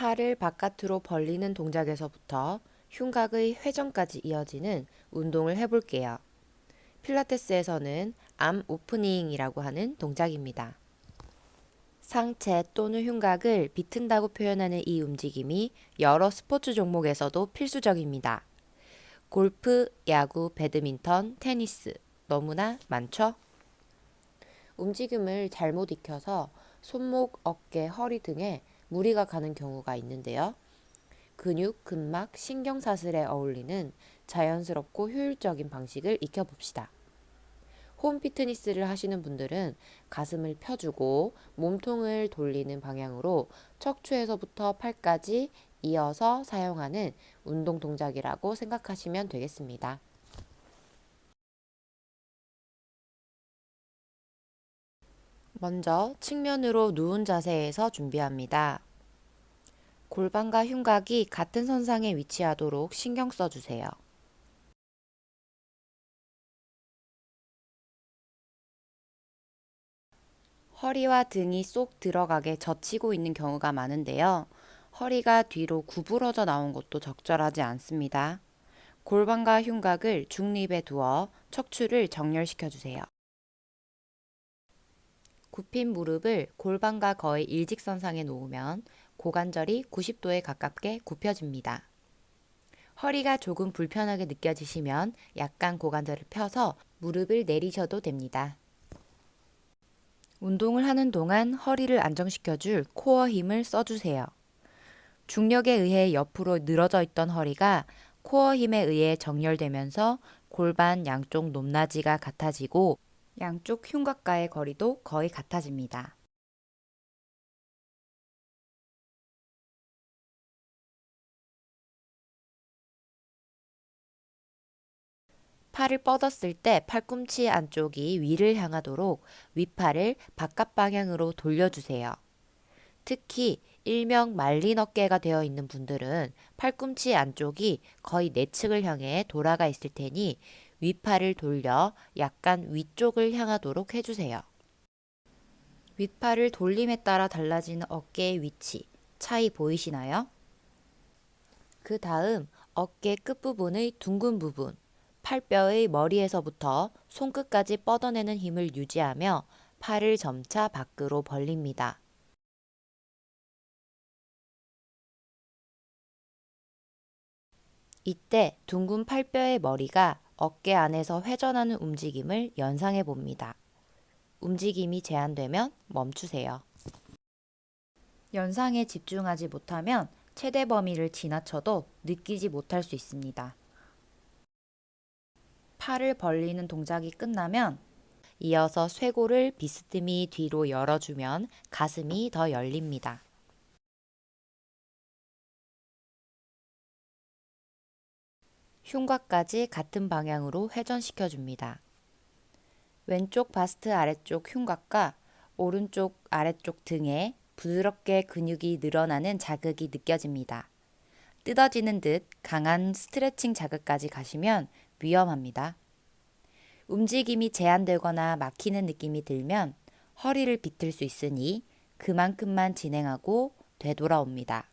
팔을 바깥으로 벌리는 동작에서부터 흉곽의 회전까지 이어지는 운동을 해볼게요. 필라테스에서는 암 오프닝이라고 하는 동작입니다. 상체 또는 흉곽을 비튼다고 표현하는 이 움직임이 여러 스포츠 종목에서도 필수적입니다. 골프, 야구, 배드민턴, 테니스 너무나 많죠? 움직임을 잘못 익혀서 손목, 어깨, 허리 등에 무리가 가는 경우가 있는데요. 근육, 근막, 신경사슬에 어울리는 자연스럽고 효율적인 방식을 익혀봅시다. 홈 피트니스를 하시는 분들은 가슴을 펴주고 몸통을 돌리는 방향으로 척추에서부터 팔까지 이어서 사용하는 운동 동작이라고 생각하시면 되겠습니다. 먼저 측면으로 누운 자세에서 준비합니다. 골반과 흉곽이 같은 선상에 위치하도록 신경 써주세요. 허리와 등이 쏙 들어가게 젖히고 있는 경우가 많은데요. 허리가 뒤로 구부러져 나온 것도 적절하지 않습니다. 골반과 흉곽을 중립에 두어 척추를 정렬시켜 주세요. 굽힌 무릎을 골반과 거의 일직선상에 놓으면 고관절이 90도에 가깝게 굽혀집니다. 허리가 조금 불편하게 느껴지시면 약간 고관절을 펴서 무릎을 내리셔도 됩니다. 운동을 하는 동안 허리를 안정시켜줄 코어 힘을 써주세요. 중력에 의해 옆으로 늘어져 있던 허리가 코어 힘에 의해 정렬되면서 골반 양쪽 높낮이가 같아지고 양쪽 흉곽과의 거리도 거의 같아집니다. 팔을 뻗었을 때 팔꿈치 안쪽이 위를 향하도록 윗팔을 바깥 방향으로 돌려주세요. 특히 일명 말린 어깨가 되어 있는 분들은 팔꿈치 안쪽이 거의 내측을 향해 돌아가 있을 테니 윗팔을 돌려 약간 위쪽을 향하도록 해주세요. 윗팔을 돌림에 따라 달라지는 어깨의 위치, 차이 보이시나요? 그 다음 어깨 끝부분의 둥근 부분, 팔뼈의 머리에서부터 손끝까지 뻗어내는 힘을 유지하며 팔을 점차 밖으로 벌립니다. 이때 둥근 팔뼈의 머리가 어깨 안에서 회전하는 움직임을 연상해 봅니다. 움직임이 제한되면 멈추세요. 연상에 집중하지 못하면 최대 범위를 지나쳐도 느끼지 못할 수 있습니다. 팔을 벌리는 동작이 끝나면 이어서 쇄골을 비스듬히 뒤로 열어주면 가슴이 더 열립니다. 흉곽까지 같은 방향으로 회전시켜 줍니다. 왼쪽 바스트 아래쪽 흉곽과 오른쪽 아래쪽 등에 부드럽게 근육이 늘어나는 자극이 느껴집니다. 뜯어지는 듯 강한 스트레칭 자극까지 가시면 위험합니다. 움직임이 제한되거나 막히는 느낌이 들면 허리를 비틀 수 있으니 그만큼만 진행하고 되돌아옵니다.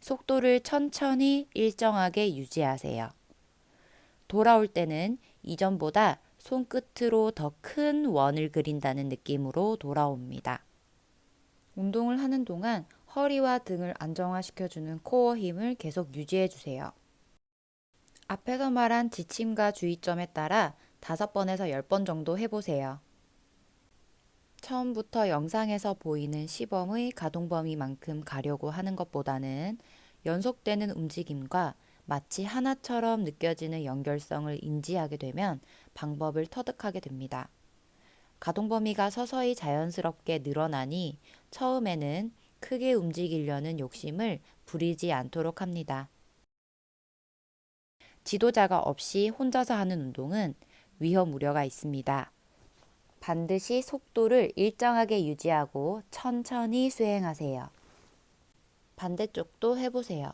속도를 천천히 일정하게 유지하세요. 돌아올 때는 이전보다 손끝으로 더 큰 원을 그린다는 느낌으로 돌아옵니다. 운동을 하는 동안 허리와 등을 안정화시켜주는 코어 힘을 계속 유지해 주세요. 앞에서 말한 지침과 주의점에 따라 5번에서 10번 정도 해보세요. 처음부터 영상에서 보이는 시범의 가동 범위만큼 가려고 하는 것보다는 연속되는 움직임과 마치 하나처럼 느껴지는 연결성을 인지하게 되면 방법을 터득하게 됩니다. 가동 범위가 서서히 자연스럽게 늘어나니 처음에는 크게 움직이려는 욕심을 부리지 않도록 합니다. 지도자가 없이 혼자서 하는 운동은 위험 우려가 있습니다. 반드시 속도를 일정하게 유지하고 천천히 수행하세요. 반대쪽도 해보세요.